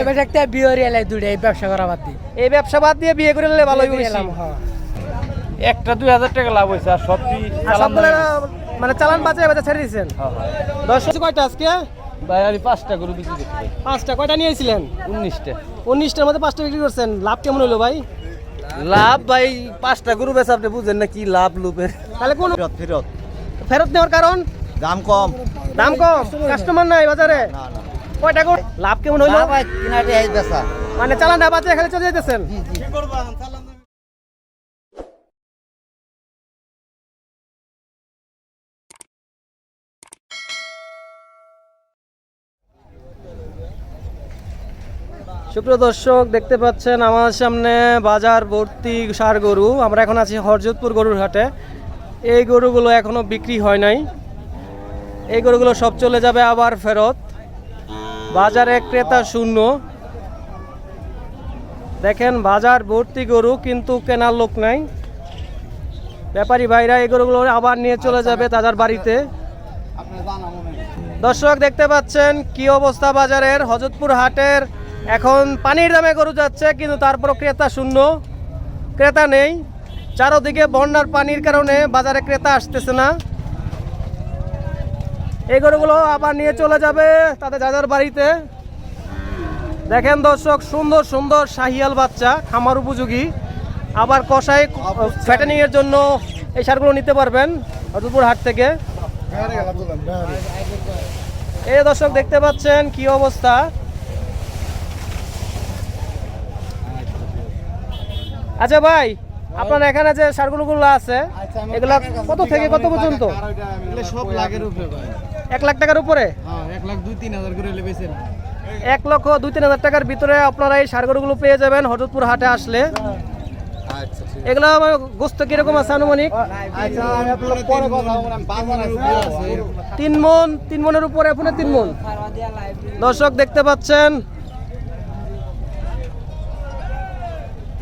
এবার একটা দুটো এই ব্যবসা করা বাদ দিই এই ব্যবসা বাদ দিয়ে বিয়ে করে নিলে ভালোই হইছে। এলাম হ্যাঁ একটা দুই হাজার টাকা লাভ হয়েছে আর সবটি মানে চালান বাজে বাজে ছেড়ে দিয়েছেন দশ কয়টা আজকে? ভাই আমি পাঁচটা গরু বিক্রি পাঁচটা কয়টা নিয়েছিলেন? উনিশটা। উনিশটার মধ্যে পাঁচটা বিক্রি করছেন। লাভ কেমন হলো ভাই? লাভ ভাই পাঁচটা গরু বেচা আপনি বুঝেন না কি লাভ লুপের তাহলে কোন ফেরত ফেরত। ফেরত নেওয়ার কারণ? দাম কম। দাম কম কাস্টমার নাই বাজারে। না না। কয়টা করে লাভ কেমন হইল? ভাই কিনাটি এই বেচা। মানে চালান না বাজে খালি চলে যেতেছেন সুপ্রিয় দর্শক দেখতে পাচ্ছেন আমার সামনে বাজার ভর্তি সার গরু। আমরা এখন আছি হরজতপুর গরুর হাটে। এই গরুগুলো এখনও বিক্রি হয় নাই। এই গরুগুলো সব চলে যাবে আবার ফেরত। বাজারে ক্রেতা শূন্য। দেখেন বাজার ভর্তি গরু, কিন্তু কেনার লোক নাই। ব্যাপারী ভাইরা, এই গরুগুলো আবার নিয়ে চলে যাবে তাদের বাড়িতে। দর্শক, দেখতে পাচ্ছেন কি অবস্থা বাজারের। হজরতপুর হাটের এখন পানির দামে গরু যাচ্ছে, কিন্তু তারপরও ক্রেতা শূন্য। ক্রেতা নেই। চারোদিকে বন্যার পানির কারণে বাজারে ক্রেতা আসতেছে না। এই গরুগুলো আবার নিয়ে চলে যাবে তাদের যাদের বাড়িতে। দেখেন দর্শক, সুন্দর সুন্দর শাহিয়াল বাচ্চা, খামার উপযোগী। আবার কষাই ফ্যাটেনিং এর জন্য এই সারগুলো নিতে পারবেন হজরতপুর হাট থেকে। এই দর্শক, দেখতে পাচ্ছেন কি অবস্থা? আচ্ছা ভাই, আপনার এখানে যে সারগুলো আছে, এগুলা কত থেকে কত পর্যন্ত? সব লাখের উপরে এক লাখ টাকার উপরে? হ্যাঁ এক লাখ দুই তিন হাজার করে লেবেছেন। এক লক্ষ দুই তিন হাজার টাকার ভিতরে আপনারা এই সারগরুগুলো পেয়ে যাবেন হজরতপুর হাটে আসলে। আচ্ছা এগুলো আমার গোস্ত কীরকম আছে আনুমানিক? আচ্ছা আপনার তিন মন তিন মনের উপরে আপনি তিন মন? দর্শক দেখতে পাচ্ছেন।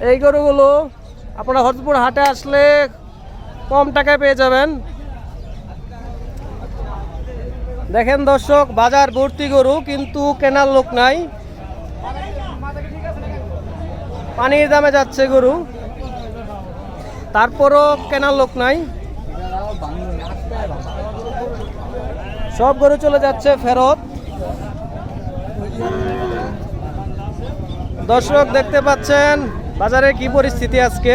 এই গরুগুলো আপনারা হরদপুর হাটে আসলে কম টাকায় পেয়ে যাবেন। দেখেন দর্শক, বাজার ভর্তি গরু, কিন্তু কেনার লোক নাই। পানির দামে যাচ্ছে গরু। তারপরও কেনার লোক নাই। সব গরু চলে যাচ্ছে ফেরত। দর্শক, দেখতে পাচ্ছেন বাজারে কি পরিস্থিতি আজকে?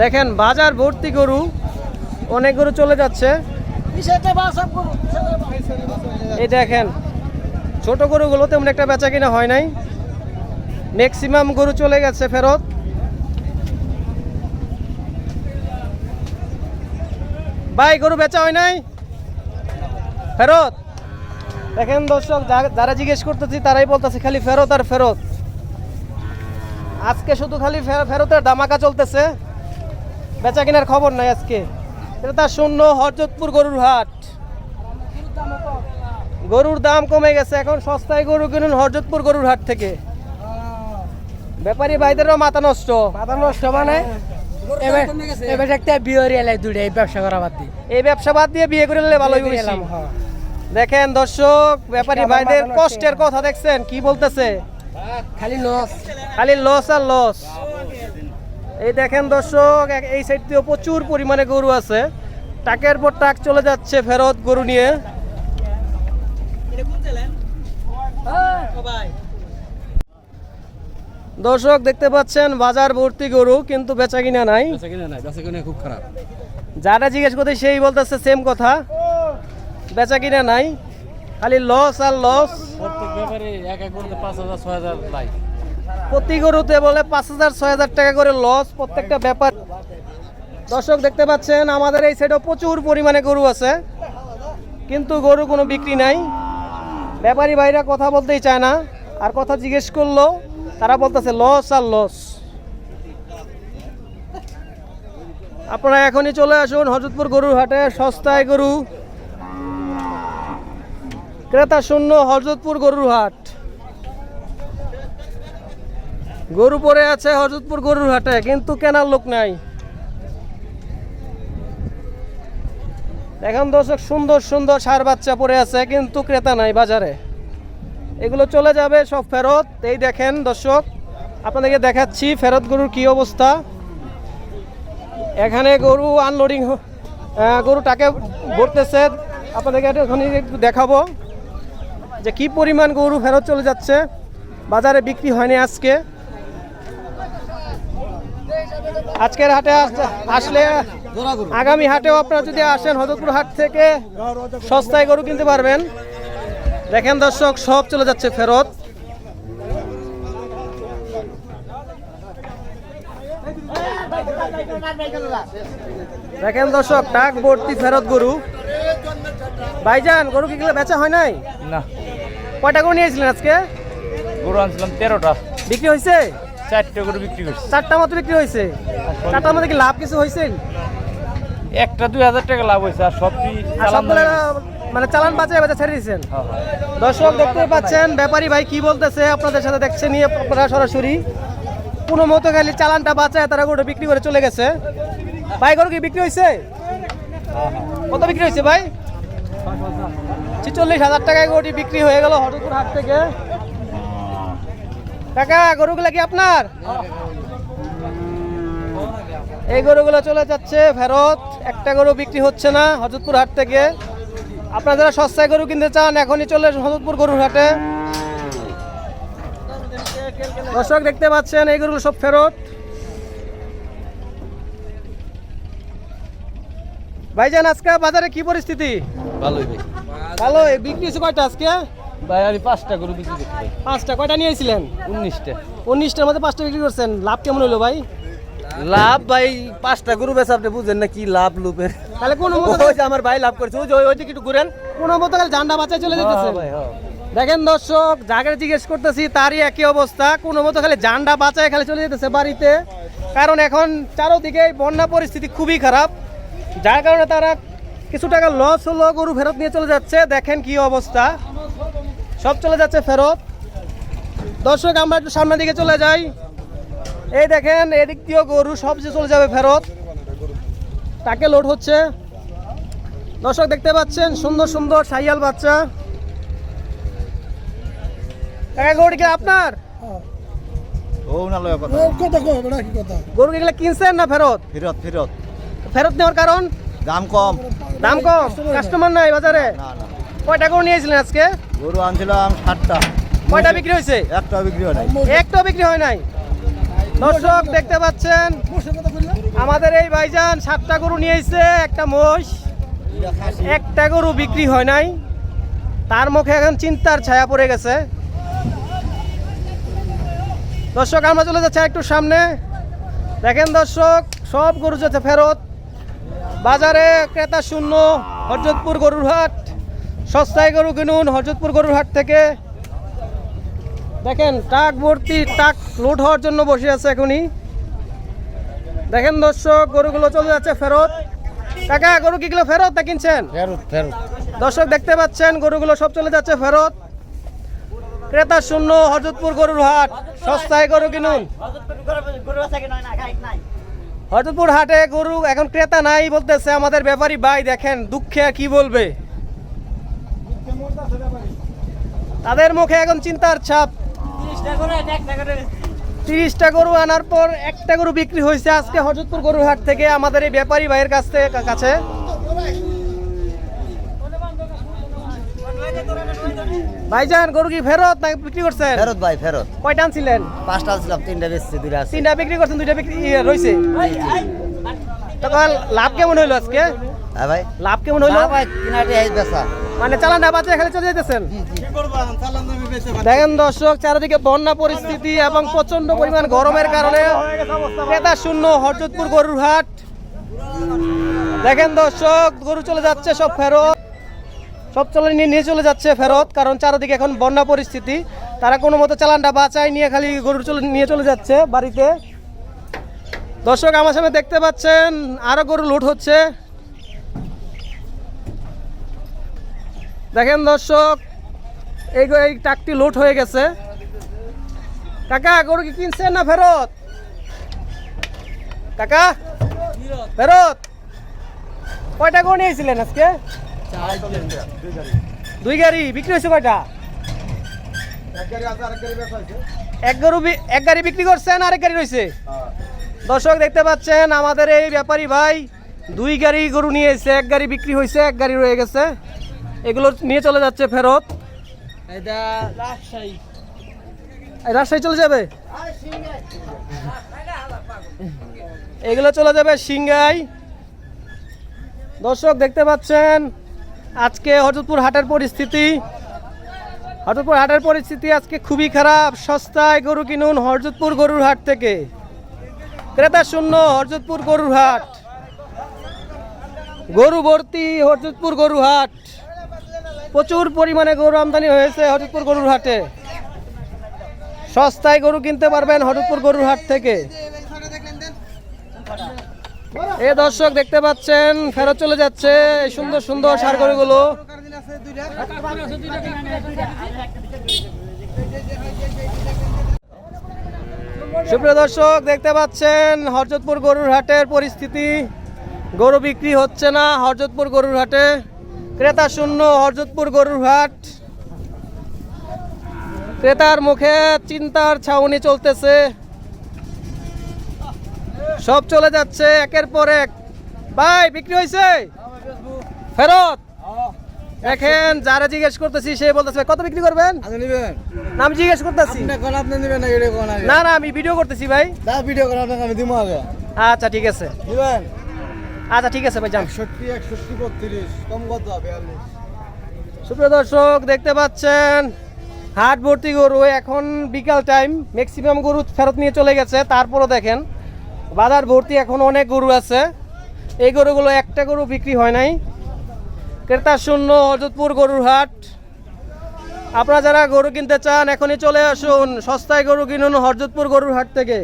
দেখেন, বাজার ভর্তি গরু, অনেক গরু চলে যাচ্ছে। এই দেখেন, ছোট গরুগুলো তেমন একটা বেচা কিনা হয় নাই। ম্যাক্সিমাম গরু চলে গেছে ফেরত। ভাই, গরু বেচা হয় নাই? ফেরত? দেখেন দর্শক যারা জিজ্ঞেস করতেছি, তারাই বলতেছে খালি ফেরত আর ফেরত। আজকে শুধু খালি ফেরতের দামাকা চলতেছে। বেচা কেনার খবর নাই আজকে। তার শূন্য হরজতপুর গরুর হাট। গরুর দাম কমে গেছে এখন সস্তায় গরু কিনুন হরজতপুর গরুর হাট থেকে। ব্যাপারী ভাইদেরও মাথা নষ্ট। মাথা নষ্ট মানে? এবার একটা দুটো এই ব্যবসা করা বাদ দিই এই ব্যবসা বাদ দিয়ে বিয়ে করে নিলে ভালোই হইছে হ্যাঁ। দেখেন দর্শক ব্যাপারী ভাইদের কষ্টের কথা দেখছেন কি বলতেছে? খালি লস খালি লস আর লস এই দেখেন দর্শক এই সাইড দিয়েও প্রচুর পরিমাণে গরু আছে। টাকের পর টাক চলে যাচ্ছে ফেরত গরু নিয়ে। দর্শক দেখতে পাচ্ছেন বাজার ভর্তি গরু কিন্তু বেচা কিনা নাই। বেচা কিনা নাই বেচা কিনা খুব খারাপ। যারা জিজ্ঞেস করতে সেই বলতেছে সেম কথা। বেচা কিনা নাই খালি লস আর লস প্রত্যেক ব্যাপারে এক এক করতে পাঁচ হাজার ছয় হাজার লাই। প্রতি গরুতে বলে পাঁচ হাজার, ছয় হাজার টাকা করে লস প্রত্যেকটা ব্যাপার। দর্শক, দেখতে পাচ্ছেন, আমাদের এই সাইডেও প্রচুর পরিমাণে গরু আছে। কিন্তু গরু কোনো বিক্রি নাই। ব্যাপারী ভাইরা কথা বলতেই চায় না। আর কথা জিজ্ঞেস করল, তারা বলতেছে লস আর লস আপনারা এখনই চলে আসুন হজরতপুর গরুর হাটে, সস্তায় গরু। ক্রেতা শূন্য হজরতপুর গরুর হাট। গরু পড়ে আছে হজরতপুর গরুর হাটে, কিন্তু কেনার লোক নাই। এখন দর্শক, সুন্দর সুন্দর সার বাচ্চা পড়ে আছে, কিন্তু ক্রেতা নাই বাজারে। এগুলো চলে যাবে সব ফেরত। এই দেখেন দর্শক, আপনাদেরকে দেখাচ্ছি ফেরত গরুর কি অবস্থা। এখানে গরু আনলোডিং গরুটাকে ভরতেছে। আপনাদেরকে একটু ওখানে একটু দেখাবো যে কি পরিমাণ গরু ফেরত চলে যাচ্ছে। বাজারে বিক্রি হয়নি আজকে। আজকের হাটে আসলে আগামী হাটেও আপনারা যদি আসেন হজরতপুর হাট থেকে সস্তায় গরু কিনতে পারবেন। দেখেন দর্শক সব চলে যাচ্ছে ফেরত। দেখেন দর্শক টাক ভর্তি ফেরত গরু। ভাইজান গরু কি গুলো বেচা হয় নাই? না। কয়টা গরু নিয়েছিলেন আজকে? গরু আনছিলাম তেরোটা। বিক্রি হয়েছে? চারটে গরু বিক্রি করছি। চারটা মতো বিক্রি হয়েছে? চারটার মধ্যে কি লাভ কিছু হয়েছে? একটা দুই হাজার টাকা লাভ হয়েছে আর সবটি মানে চালান বাজে বাজে ছেড়ে দিয়েছেন। দর্শক দেখতে পাচ্ছেন ব্যাপারী ভাই কি বলতেছে? আপনাদের সাথে দেখছেন নিয়ে আপনারা সরাসরি। কোনো মতো খালি চালানটা বাঁচায় তারা গরু বিক্রি করে চলে গেছে। ভাই গরু কি বিক্রি হয়েছে? কত বিক্রি হয়েছে ভাই? ছিচল্লিশ হাজার টাকায় গরুটি বিক্রি হয়ে গেল হরদপুর হাট থেকে। কাকা গরুগুলা কি আপনার? এই গরুগুলো চলে যাচ্ছে ফেরত। একটা গরু বিক্রি হচ্ছে না হজরতপুর হাট থেকে। আপনারা যারা সস্তায় গরু কিনতে চান এখনই চলে হজরতপুর গরুর হাটে। দর্শক দেখতে পাচ্ছেন এই গরুগুলো সব ফেরত। ভাইজান আজকে বাজারে কি পরিস্থিতি? ভালোই। ভালো বিক্রি হয়েছে কয়টা আজকে? ভাই আমি পাঁচটা গরু বিক্রি পাঁচটা কয়টা নিয়েছিলেন উনিশটা। উনিশটার মধ্যে পাঁচটা বিক্রি করছেন লাভ কেমন হলো ভাই? লাভ ভাই পাঁচটা গরু বেচা আপনি বুঝেন না কি লাভ লুপের। তাহলে কোনো মতো আমার ভাই লাভ করেছে ওই ওই- দিকে একটু ঘুরেন। কোনো মতো জান্ডা বাঁচায় চলে যেতেছে হ্যাঁ ভাই হ্যাঁ। দেখেন দর্শক যাকে জিজ্ঞেস করতেছি তারই একই অবস্থা। কোনো মতো খালি জান্ডা বাঁচায় খালি চলে যেতেছে বাড়িতে। কারণ এখন চারোদিকে বন্যা পরিস্থিতি খুবই খারাপ। যার কারণে তারা কিছু টাকা লস হলো গরু ফেরত নিয়ে চলে যাচ্ছে। দেখেন কি অবস্থা। সব চলে যাচ্ছে ফেরত। দর্শক আমরা একটু সামনের দিকে চলে যাই। এই দেখেন এদিক দিয়েও গরু সব যে চলে যাবে ফেরত। তাকে লোড হচ্ছে। দর্শক দেখতে পাচ্ছেন সুন্দর সুন্দর সাইয়াল বাচ্চা। গরু কি আপনার? ও না লয় কথা। গরু এগুলো কিনছেন না ফেরত? ফিরত ফিরত। ফেরত নেওয়ার কারণ? দাম কম। দাম কম। কাস্টমার নাই। বাজারে? কয়টা গরু নিয়েছিলেন আজকে? গরু আনছিলাম ষাটটা কয়টা বিক্রি হয়েছে? একটা বিক্রি হয় নাই। একটাও বিক্রি হয় নাই? দর্শক দেখতে পাচ্ছেন আমাদের এই ভাইজান সাতটা গরু নিয়েছে একটা মোষ একটা গরু বিক্রি হয় নাই। তার মুখে এখন চিন্তার ছায়া পড়ে গেছে। দর্শক আমরা চলে যাচ্ছি একটু সামনে। দেখেন দর্শক সব গরু যাচ্ছে ফেরত। বাজারে ক্রেতা শূন্য হরজতপুর গরুর হাট সস্তায় গরু কিনুন হরজতপুর গরুর হাট থেকে। দেখেন ট্রাক ভর্তি ট্রাক লোড হওয়ার জন্য বসে আছে এখনই। দেখেন দর্শক গরুগুলো চলে যাচ্ছে ফেরত। কাকা গরু কিগুলো ফেরত তা কিনছেন? দর্শক দেখতে পাচ্ছেন গরুগুলো সব চলে যাচ্ছে ফেরত। ক্রেতা শূন্য হরজতপুর গরুর হাট। সস্তায় গরু কিনুন। হরজতপুর হাটে গরু এখন ক্রেতা নাই বলতেছে আমাদের ব্যাপারী ভাই দেখেন দুঃখে কি বলবে? তাদের মুখে এখন চিন্তার ছাপ। তিরিশটা গরু আনার পর একটা গরু বিক্রি হয়েছে আজকে হজরতপুর গরুর হাট থেকে আমাদের এই ব্যাপারী ভাইয়ের কাছ থেকে কাছে। ভাইজান গরু কি ফেরত না বিক্রি করছেন? ফেরত ভাই ফেরত। কয়টা আনছিলেন? পাঁচটা আনছিলাম তিনটা বেচছি দুইটা আছে। তিনটা বিক্রি করছেন দুইটা বিক্রি রয়েছে তখন লাভ কেমন হইল আজকে? হ্যাঁ ভাই। লাভ কেমন হইল? ভাই এই বেচা। মানে চালান না বাচ্চা খালি চলে যেতেছেন দেখেন দর্শক, চারিদিকে বন্যা পরিস্থিতি এবং প্রচণ্ড পরিমাণ গরমের কারণে ক্রেতা শূন্য, হরজতপুর গরুর হাট দেখেন দর্শক, গরু চলে যাচ্ছে, সব ফেরত। সব চলে নিয়ে নিয়ে চলে যাচ্ছে ফেরত, কারণ চারিদিকে এখন বন্যা পরিস্থিতি। তারা কোনো মতো চালানটা বাঁচায়, নিয়ে খালি গরু চলে, নিয়ে চলে যাচ্ছে বাড়িতে। দর্শক, আমার সামনে দেখতে পাচ্ছেন, আরও গরু লুট হচ্ছে। দেখেন দর্শক এই এই ট্রাকটি লোড হয়ে গেছে। কাকা, গরু কি কিনছেন না ফেরত? কাকা, ফেরত? কয়টা গরু নিয়েছিলেন আজকে? দুই গাড়ি। বিক্রি হয়েছে কয়টা? এক গরু এক গাড়ি বিক্রি করছেন, আরেক গাড়ি রয়েছে? দর্শক, দেখতে পাচ্ছেন, আমাদের এই ব্যাপারী ভাই দুই গাড়ি গরু নিয়ে এসেছে, এক গাড়ি বিক্রি হয়েছে, এক গাড়ি রয়ে গেছে। এগুলো নিয়ে চলে যাচ্ছে ফেরত। এটা রাজশাহী। এই রাজশাহী চলে যাবে? এগুলো চলে যাবে সিংগাই দর্শক দেখতে পাচ্ছেন আজকে হরজতপুর হাটের পরিস্থিতি। হরজতপুর হাটের পরিস্থিতি আজকে খুবই খারাপ। সস্তায় গরু কিনুন হরজতপুর গরুর হাট থেকে। ক্রেতা শূন্য হরজতপুর গরুর হাট। গরু ভর্তি হরজতপুর গরু হাট। প্রচুর পরিমাণে গরু আমদানি হয়েছে হরজতপুর গরুর হাটে। সস্তায় গরু কিনতে পারবেন হরদপুর গরুর হাট থেকে। এ দর্শক দেখতে পাচ্ছেন, ফেরত চলে যাচ্ছে সুন্দর সুন্দর সার গরুগুলো। সুপ্রিয় দর্শক, দেখতে পাচ্ছেন, হরজতপুর গরুর হাটের পরিস্থিতি। গরু বিক্রি হচ্ছে না হরজতপুর গরুর হাটে। ক্রেতা শূন্য হরজতপুর গরুর হাট ক্রেতার মুখে চিন্তার ছাউনি চলতেছে। সব চলে যাচ্ছে একের পর এক। ভাই বিক্রি হয়েছে ফেরত? দেখেন যারা জিজ্ঞেস করতেছি সে বলতেছে কত বিক্রি করবেন? নাম জিজ্ঞেস করতেছি। না না না আমি ভিডিও করতেছি ভাই। ভিডিও আগে। আচ্ছা ঠিক আছে। আচ্ছা ঠিক আছে ভাই যান। একষট্টি একষট্টি বত্রিশ কম কত বিয়াল্লিশ সুপ্রিয় দর্শক দেখতে পাচ্ছেন হাট ভর্তি গরু এখন বিকাল টাইম ম্যাক্সিমাম গরু ফেরত নিয়ে চলে গেছে। তারপরও দেখেন বাজার ভর্তি এখন অনেক গরু আছে। এই গরুগুলো একটা গরু বিক্রি হয় নাই। ক্রেতা শূন্য হজরতপুর গরুর হাট। আপনারা যারা গরু কিনতে চান এখনই চলে আসুন। সস্তায় গরু কিনুন হরজতপুর গরুর হাট থেকে।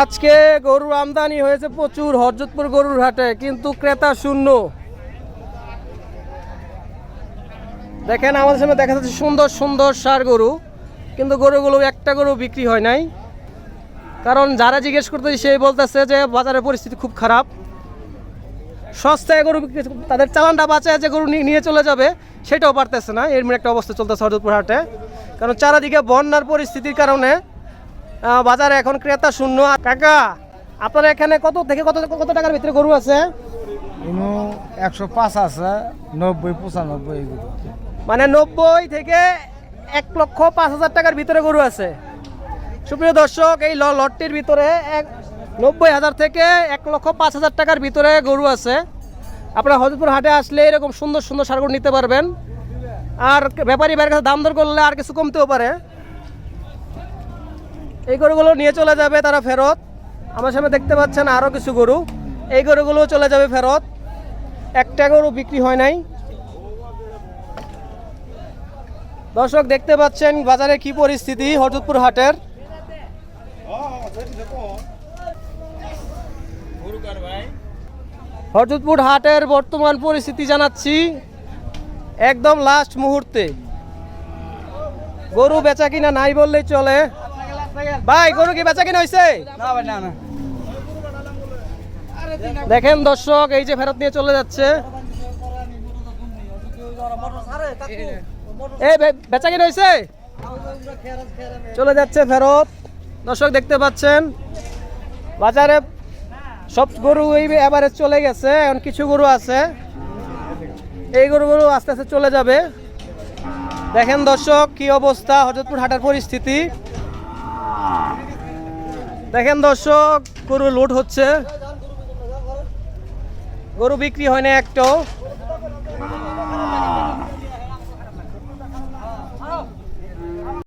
আজকে গরুর আমদানি হয়েছে প্রচুর, হরজতপুর গরুর হাটে, কিন্তু ক্রেতা শূন্য। দেখেন আমাদের সামনে দেখা যাচ্ছে সুন্দর সুন্দর সার গরু, কিন্তু গরুগুলো একটা গরু বিক্রি হয় নাই। কারণ যারা জিজ্ঞেস করতেছে, সেই বলতেছে যে বাজারের পরিস্থিতি খুব খারাপ। সস্তায় গরু বিক্রি তাদের চালানটা বাঁচায় যে গরু নিয়ে- চলে যাবে সেটাও পারতেছে না। এরকম একটা অবস্থা চলতেছে হরজতপুর হাটে। কারণ চারাদিকে বন্যার পরিস্থিতির কারণে বাজারে এখন ক্রেতা শূন্য। কাকা আপনার এখানে কত থেকে কত কত টাকার ভিতরে গরু আছে? একশো পাঁচ আছে নব্বই পঁচানব্বই মানে নব্বই থেকে এক লক্ষ পাঁচ হাজার টাকার ভিতরে গরু আছে। সুপ্রিয় দর্শক এই লটটির ভিতরে এক নব্বই হাজার থেকে এক লক্ষ পাঁচ হাজার টাকার ভিতরে গরু আছে। আপনারা হজরতপুর হাটে আসলে এরকম সুন্দর সুন্দর সার গরু নিতে পারবেন। আর ব্যাপারী বাইরের কাছে দাম দর করলে আর কিছু কমতেও পারে। এই গরুগুলো নিয়ে চলে যাবে তারা ফেরত। আমার সামনে দেখতে পাচ্ছেন আরও কিছু গরু। এই গরুগুলো চলে যাবে ফেরত। একটা গরু বিক্রি হয় নাই। দর্শক, দেখতে পাচ্ছেন বাজারে কি পরিস্থিতি হরজতপুর হাটের? হরজতপুর হাটের বর্তমান পরিস্থিতি জানাচ্ছি। একদম লাস্ট মুহূর্তে। গরু বেচা কিনা নাই বললেই চলে। ভাই গরু কি বেচা কিনা হয়েছে দেখেন দর্শক এই যে ফেরত নিয়ে চলে যাচ্ছে। এই বেচা কিনা হয়েছে চলে যাচ্ছে ফেরত। দর্শক দেখতে পাচ্ছেন বাজারে সব গরু এবারে চলে গেছে, এখন কিছু গরু আছে। এই গরুগুলো আস্তে আস্তে চলে যাবে। দেখেন দর্শক, কি অবস্থা, হজরতপুর হাটার পরিস্থিতি। দেখেন দর্শক গরু লোড হচ্ছে। গরু বিক্রি হয় না একটাও।